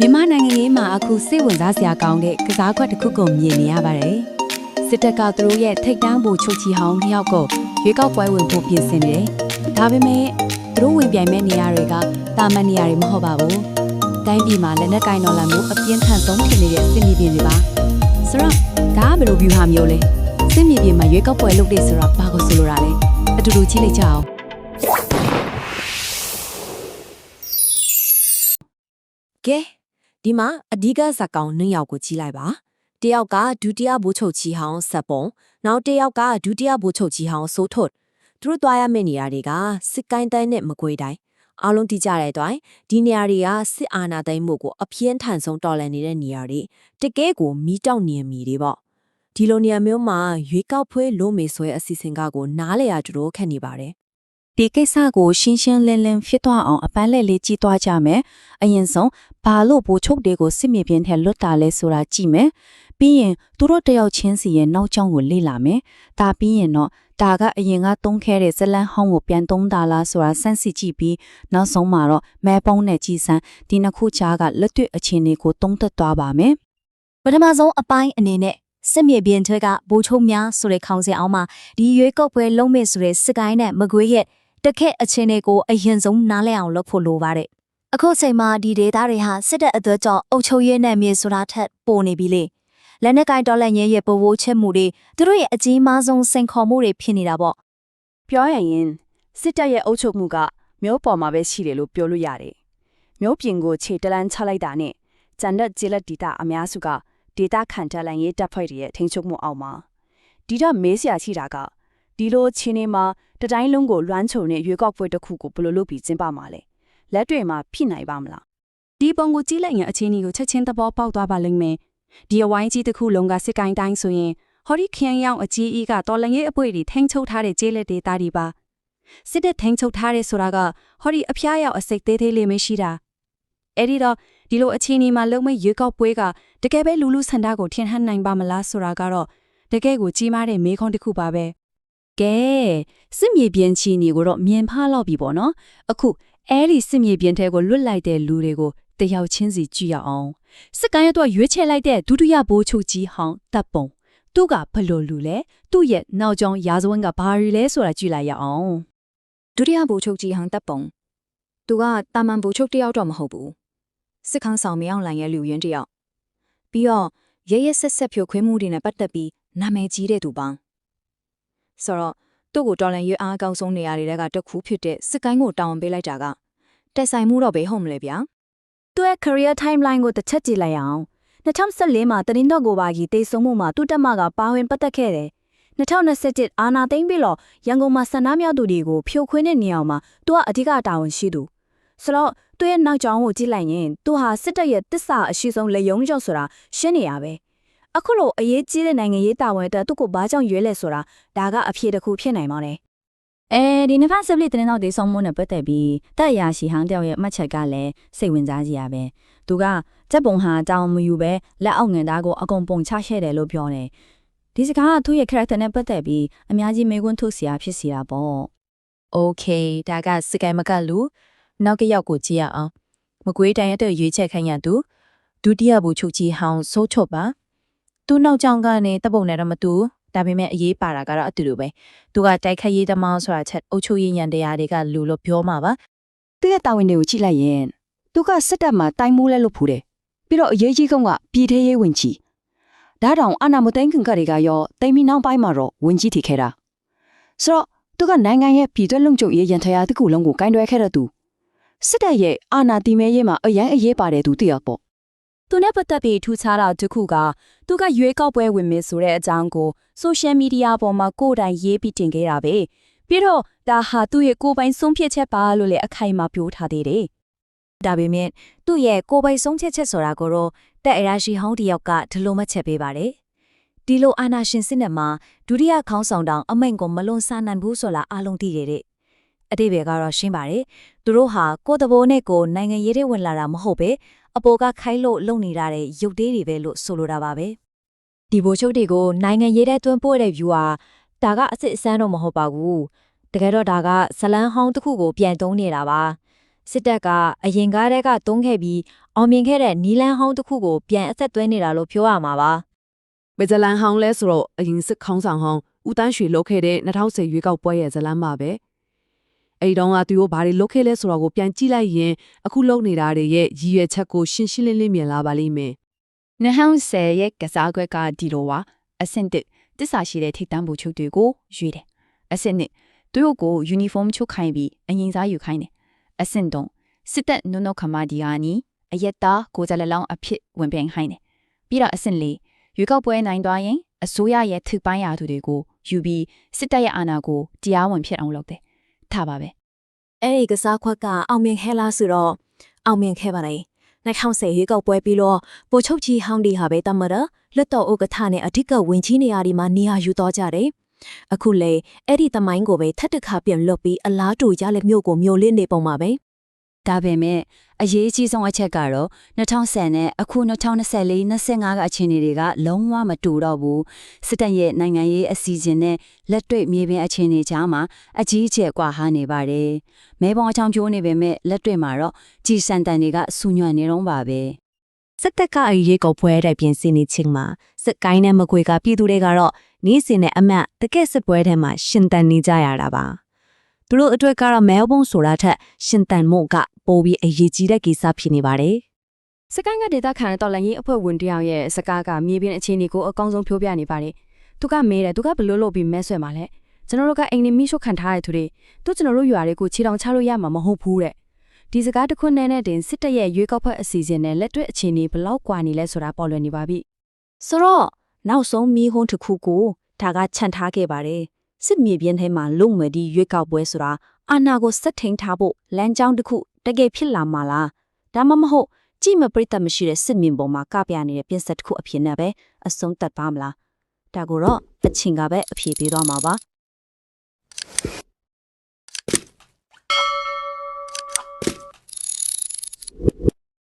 မြန်မာနိုင်ငံရေးမှာအခုစိတ်ဝင်စားစရာကောင်းတဲ့ကစားကွက်တစ်ခုကိုမြင်နေရပါတယ်။စစ်တပ်ကသူတို့ရဲ့ထိတ်တန်းဖို့ချုပ်ချီဟောင်းတစ်ယောက်ကိုရွေးကောက်ပွဲဝင်ဖို့ပြင်ဆင်နေတယ်။ဒါပေမဲ့သူတို့ဝင်ပြိုင်မဲ့နေရာတွေကတာမန်နေရာတွေမဟုတ်ပါဘူး။တိုင်းပြည်မှာလက်နက်ကင်တော်လန်မှုအပြင်းထန်ဆုံးဖြစ်နေတဲ့စစ်မြေပြင်တွေပါ။ဆိုတော့ဒါကဘယ်လိုဗျူဟာမျိုးလဲ။စစ်မြေပြင်မှာရွေးကောက်ပွဲလုပ်တဲ့ဆိုတော့ဘာကိုဆိုလိုတာလဲ။အတူတူကြည့်လိုက်ကြအောင်။ကဲ ဒီမှာအဓိကဇက်ကောင်နှစ်ယောက်ကိုကြည့်လိုက်ပါတယောက်ကဒုတိယဘိုးချုပ်ကြီးဟောင်းဆက်ပုံနောက်တစ်ယောက်ကဒုတိယဘိုးချုပ်ကြီးဟောင်းစိုးထွတ်သူတို့သွားရမယ့်နေရာတွေကစစ်ကိုင်းတိုင်းနဲ့မကွေးတိုင်းအားလုံးတိကြတဲ့အတွက်ဒီနေရာတွေကစစ်အာဏာသိမ်းမှုကိုအပြင်းထန်ဆုံးတော်လှန်နေတဲ့နေရာတွေတကယ်ကိုမီးတောက်နေမီတွေပေါ့ဒီလိုနေရာမျိုးမှာရွေးကောက်ပွဲလုံးမေဆွဲအစီအစဉ်ကကိုနားလေရတူတော့ခက်နေပါတယ် ဒီကိစ္စကိုရှင်းရှင်းလင်းလင်းဖြစ်သွားအောင်အပန်းလက်လေးကြည့်သွားကြမယ်။အရင်ဆုံးဘာလို့ဘိုးချုပ်တွေကိုစစ်မြေပြင်ထဲလွတ်တာလဲဆိုတာကြည့်မယ်။ပြီးရင်သူတို့တယောက်ချင်းစီရဲ့နောက်ကျောင်းကိုလေ့လာမယ်။ဒါပြီးရင်တော့ဒါကအရင်ကသုံးခဲ့တဲ့ဇလန်ဟောင်းကိုပြန်သုံးတာလားဆိုတာစမ်းစစ်ကြည့်ပြီးနောက်ဆုံးမှာတော့မဲပုံးနဲ့ကြည်စမ်းဒီနှစ်ခုကြားကလက်တွေ့အခြေအနေကိုသုံးသပ်သွားပါမယ်။ပထမဆုံးအပိုင်းအနေနဲ့စစ်မြေပြင်ထွက်ကဘိုးချုံများဆိုတဲ့ခေါင်းစဉ်အောက်မှာဒီရွေးကောက်ပွဲလုံးမဲ့ဆိုတဲ့စစ်ကိုင်းနဲ့မကွေးရဲ့ တခက်အခြေအနေကိုအရင်ဆုံးနားလည်အောင်လုပ်ဖို့လိုပါတယ်။အခုချိန်မှာဒီဒေတာတွေဟာစစ်တပ်အသွက်ကြောင့်အုပ်ချုပ်ရေးနဲ့မြေဆိုတာထက်ပိုနေပြီလေ။လက်နက်ကိုင်တော်လှန်ရေးရဲ့ပဝိုးချက်မှုတွေသူတို့ရဲ့အကြီးမားဆုံးစိန်ခေါ်မှုတွေဖြစ်နေတာပေါ့ပြောရရင်စစ်တပ်ရဲ့အုပ်ချုပ်မှုကမျိုးပေါ်မှာပဲရှိတယ်လို့ပြောလို့ရတယ်။မျိုးပြင်ကိုခြေတလန်းချလိုက်တာနဲ့ဂျန်ဒတ်ဂျီလက်ဒီတာအများစုကဒေတာခံတလန်ရေးတပ်ဖွဲ့တွေရဲ့ထိန်းချုပ်မှုအောက်မှာဒီတော့မေးစရာရှိတာကဒီလိုချင်းနေမှာ တတိုင်းလုံးကိုလွမ်းချုံတဲ့ရွေးကောက်ပွဲတစ်ခုကိုဘယ်လိုလုပ်ပြီးကျင်းပမှာလဲလက်တွေမှာဖိနိုင်ပါမလားဒီပုံကိုကြည့်လိုက်ရင်အခြေအနေကိုချက်ချင်းသဘောပေါက်သွားပါလိမ့်မယ်။ဒီအဝိုင်းကြီးတစ်ခုလုံးကစစ်ကိုင်းတိုင်းဆိုရင်ဟော်ဒီခရန်ရောက်အကြီးအီးကတော်လငယ်အပွေတွေထိန်းချုပ်ထားတဲ့ကျေးလက်ဒေသတွေပါ။စစ်တပ်ထိန်းချုပ်ထားတဲ့ဆိုတာကဟော်ဒီအဖျားရောက်အစိတ်သေးသေးလေးမရှိတာ။အဲ့ဒီတော့ဒီလိုအခြေအနေမှာလုံမဲ့ရွေးကောက်ပွဲကတကယ်ပဲလူလူဆန္ဒကိုထင်ဟပ်နိုင်ပါမလားဆိုတာကတော့တကယ်ကိုကြီးမားတဲ့မေးခွန်းတစ်ခုပါပဲ။ ကဲစစ်မြေပြင်ချီနေကိုတော့မြင်ဖလောက်ပြီပေါ့နော်အခုအဲ့ဒီစစ်မြေပြင်ထဲကိုလွတ်လိုက်တဲ့လူတွေကိုတယောက်ချင်းစီကြည့်ရအောင်စစ်ကိုင်းရတော့ရွေးချယ်လိုက်တဲ့ဒုတိယဘိုးချုပ်ကြီးဟောင်းတပ်ပုံသူကဘလို့လူလဲသူ့ရဲ့နောက်ကျောင်းရာဇဝန်းကဘာရီလဲဆိုတာကြည့်လိုက်ရအောင်ဒုတိယဗိုလ်ချုပ်ကြီးဟန်တပ်ပုံသူကတာမန်ဗိုလ်ချုပ်တယောက်တော့မဟုတ်ဘူးစစ်ခန်းဆောင်မအောင်လိုင်ရဲ့လူရင်းတယောက်ပြီးတော့ရဲရဲဆက်ဆက်ဖြိုခွင်းမှုတွေနဲ့ပတ်သက်ပြီးနာမည်ကြီးတဲ့သူပေါင်း ဆိုတော့သူ့ကိုတော်လန်ရွေးအားအကောင်းဆုံးနေရာတွေကတစ်ခုဖြစ်တဲ့စစ်ကိုင်းကိုတောင်းပေးလိုက်တာကတက်ဆိုင်မှုတော့ဘေးဟုတ်မလဲဗျာသူ့ရဲ့ career timeline ကိုတစ်ချက်ကြည့်လိုက်အောင်2014မှာတရင်တော့ကိုပါကြီးတေဆုံးမှုမှာသူ့တက်မကပါဝင်ပတ်သက်ခဲ့တယ်2021အာနာသိမ့်ပြီးတော့ရန်ကုန်မှာဆန္ဒမြောက်သူတွေကိုဖြိုခွင်းတဲ့နေရာမှာသူကအဓိကတာဝန်ရှိသူဆိုတော့သူ့ရဲ့နောက်ကျောင်းကိုကြည့်လိုက်ရင်သူဟာစစ်တပ်ရဲ့တစ္ဆာအရှိဆုံးလက်ယုံကျော်ဆိုတာရှင်းနေရပဲ အခုလိုအရေးကြီးတဲ့နိုင်ငံရေးတာဝန်အတွက်သူ့ကိုဘာကြောင့်ရွေးလဲဆိုတာဒါကအဖြေတစ်ခုဖြစ်နိုင်ပါတယ်အဲဒီနှစ်ဖက်စပလစ်တင်းတော့ဒေဆောင်မုန်းနဲ့ပတ်သက်ပြီးတက်ရာရှိဟန်တယောက်ရဲ့အမှတ်ချက်ကလည်းစိတ်ဝင်စားစရာပဲသူကစက်ပုံဟာတောင်မယူပဲလက်အောက်ငံသားကိုအကုန်ပုံချရှဲ့တယ်လို့ပြောတယ်ဒီစကားကသူ့ရဲ့ character နဲ့ပတ်သက်ပြီးအများကြီးမေးခွန်းထုတ်စရာဖြစ်စီတာပေါ့ okay ဒါကစကိုင်းမကလူနောက်ကရောက်ကိုကြည့်ရအောင်မကွေးတိုင်းအတွက်ရွေးချက်ခိုင်းရသူဒုတိယဘူချုပ်ကြီးဟောင်းစိုးချုပ်ပါ သူနောက်ကြောင်ကနေတပ်ပုံနဲ့တော့မတူဒါပေမဲ့အရေးပါတာကတော့အတူတူပဲသူကတိုက်ခတ်ရေးသမားဆိုတာချက်အုပ်ချုပ်ရေးညံတရားတွေကလူလို့ပြောမှာပါသူ့ရဲ့တာဝန်တွေကိုကြည့်လိုက်ရင်သူကစစ်တပ်မှာတိုင်မိုးလဲလို့ဖူးတယ်ပြီးတော့အရေးကြီးဆုံးကပြည်ထရေးဝင်ကြီးဒါတောင်အာနာမသိန်းခင်ကတွေကရောတိမ်မီနောက်ပိုင်းမှာတော့ဝင်ကြီးထိခဲ့တာဆိုတော့သူကနိုင်ငံရဲ့ပြည်တွင်းလုံခြုံရေးရန်တရားတစ်ခုလုံးကိုကင်တွယ်ခဲ့တဲ့သူစစ်တပ်ရဲ့အာဏာတည်မြဲရေးမှာအရင်အရေးပါတယ်သူတယောက်ပေါ့ သူနဲ့ပတ်သက်ပြီးထူးခြားတာတစ်ခုကသူကရွေးကောက်ပွဲဝင်မယ်ဆိုတဲ့အကြောင်းကိုဆိုရှယ်မီဒီယာပေါ်မှာကိုယ်တိုင်ရေးပြီးတင်ခဲ့တာပဲပြီးတော့ဒါဟာသူ့ရဲ့ကိုယ်ပိုင်ဆုံးဖြတ်ချက်ပါလို့လည်းအခိုင်အမာပြောထားသေးတယ်ဒါပေမဲ့သူ့ရဲ့ကိုယ်ပိုင်ဆုံးဖြတ်ချက်ဆိုတာကိုတော့တက်အရာရှိဟောင်းတယောက်ကဒီလိုမှတ်ချက်ပေးပါတယ်။ဒီလိုအာနာရှင်စစ်နဲ့မှာဒုတိယခေါင်းဆောင်တောင်အမိန့်ကိုမလွန်ဆန်နိုင်ဘူးဆိုတာအလုံးသိတယ်တဲ့အတိဘေကတော့ရှင်းပါတယ်။သူတို့ဟာကိုယ်တဘိုးနဲ့ကိုယ်နိုင်ငံရေးတွေဝင်လာတာမဟုတ်ပဲ အပေါ်ကခိုင်းလို့လုံနေတာတဲ့ရုပ်သေးတွေပဲလို့ဆိုလိုတာပါပဲ။ဒီဘိုးချုပ်တွေကိုနိုင်ငံရေးတဲ့တွန်းပို့တဲ့ view ဟာဒါကအစ်စ်အစမ်းတော့မဟုတ်ပါဘူး။တကယ်တော့ဒါကဇလန်းဟောင်းတစ်ခုကိုပြန်သုံးနေတာပါ။စစ်တပ်ကအရင်ကားတဲ့ကတုံးခဲ့ပြီးအောင်မြင်ခဲ့တဲ့နီလန်းဟောင်းတစ်ခုကိုပြန်အသက်သွင်းနေတာလို့ပြောရမှာပါဘယ်ဇလန်ဟောင်းလဲဆိုတော့အရင်စစ်ခေါင်းဆောင်ဟောင်းဦးတန်းရွှေလုပ်ခဲ့တဲ့2010ရွေးကောက်ပွဲရဲ့ဇလန်းပါပဲ အဲ့ဒီတော့ကသူတို့ဘာတွေလုပ်ခဲ့လဲဆိုတော့ကိုပြန်ကြည့်လိုက်ရင်အခုလုပ်နေတာတွေရဲ့ရည်ရွယ်ချက်ကိုရှင်းရှင်းလင်းလင်းမြင်လာပါလိမ့်မယ်2010ရဲ့ကစားကွက်ကဒီလိုပါအဆင့်တစ်တစ္ဆာရှိတဲ့ထိတ်တန့်ဘူချုပ်တွေကိုရွေးတယ်အဆင့်နှစ်သူတို့ကိုယူနီဖောင်းချုပ်ခိုင်းပြီးအရင်စားယူခိုင်းတယ်အဆင့်သုံးစစ်တပ်နုနုခမဒီယာနီအယက်သားကိုယ်စားလှယ်လောင်းအဖြစ်ဝင်ပြိုင်ခိုင်းတယ်ပြီးတော့အဆင့်လေးရွေးကောက်ပွဲနိုင်သွားရင်အစိုးရရဲ့ထိပ်ပိုင်းရာသူတွေကိုယူပြီးစစ်တပ်ရဲ့အာဏာကိုတရားဝင်ဖြစ်အောင်လုပ်တယ် ထားပါပဲအဲ့ဒီကစားခွက်ကအောင်မြင်ခဲလားဆိုတော့အောင်မြင်ခဲပါလေ2010ရေကောက်ပွဲပြီးတော့ပိုချုပ်ကြီးဟောင်းဒီဟာပဲတမရလွတ်တော်ဥက္ကဋ္ဌနဲ့အဓိကဝင်ကြီးနေရာဒီမှာနေရာယူတော့ကြတယ်အခုလေအဲ့ဒီတမိုင်းကိုပဲထပ်တစ်ခါပြန်လွတ်ပြီးအလားတူရလက်မျိုးကိုမျိုးလင်းနေပုံပါပဲ ဒါပေမဲ့အရေးအကြီးဆုံးအချက်ကတော့2010နဲ့အခု2024 25ကအခြေအနေတွေကလုံးဝမတူတော့ဘူးစစ်တပ်ရဲ့နိုင်ငံရေးအစီအစဉ်နဲ့လက်တွေ့မြေပြင်အခြေအနေကြားမှာအကြီးအကျယ်ကွာဟနေပါတယ်မဲပုံအချောင်းကျိုးနေပေမဲ့လက်တွေ့မှာတော့ကြည်စံတန်တွေကဆူညံ့နေတော့ပါပဲစစ်တပ်ကအရေးကောပွဲတဲ့ပြင်ဆင်နေချင်းမှာစစ်ကိုင်းနဲ့မကွေကပြည်သူတွေကတော့နေ့စဉ်နဲ့အမတ်တကယ့်စစ်ပွဲထဲမှာရှင်တန်နေကြရတာပါ သူတို့အတွက်ကတော့မဲဘုံဆိုတာထက်ရှင်တန်မှုကပိုပြီးအရေးကြီးတဲ့ကိစ္စဖြစ်နေပါတယ်စကိုင်းကဒေတာခန်တော်လန်ရေးအဖွဲ့ဝင်တယောက်ရဲ့စကားကမြေပြင်အခြေအနေကိုအကောင်းဆုံးပြောပြနေပါတယ်။သူကမဲတယ်သူကဘလို့လို့ပြီးမဲဆွဲမှာလဲ။ကျွန်တော်တို့ကအိမ်နေမိရှုခံထားရတဲ့သူတွေသူကျွန်တော်တို့ရွာတွေကိုခြေတောင်ချလို့ရမှာမဟုတ်ဘူးတဲ့။ဒီစကားတစ်ခွန်းနဲ့နဲ့တင်စစ်တပ်ရဲ့ရွေးကောက်ပွဲအစီအစဉ်နဲ့လက်တွေ့အခြေအနေဘလောက်ကွာနေလဲဆိုတာပေါ်လွင်နေပါပြီ။ဆိုတော့နောက်ဆုံးမီးဟုံးတစ်ခုကိုဒါကခြံထားခဲ့ပါတယ် စစ်မြေပြင်ထဲမှာလုံမဲ့ဒီရွေးကောက်ပွဲဆိုတာအာဏာကိုစက်ထိန်ထားဖို့လမ်းကြောင်းတစ်ခုတကယ်ဖြစ်လာမှာလားဒါမှမဟုတ်ကြည့်မပရိသတ်မရှိတဲ့စစ်မြင်ပေါ်မှာကပြနေတဲ့ပြင်ဆက်တစ်ခုအဖြစ်နဲ့ပဲအဆုံးသတ်ပါမလားဒါကိုတော့အချင်းကပဲအဖြေပေးသွားမှာပါ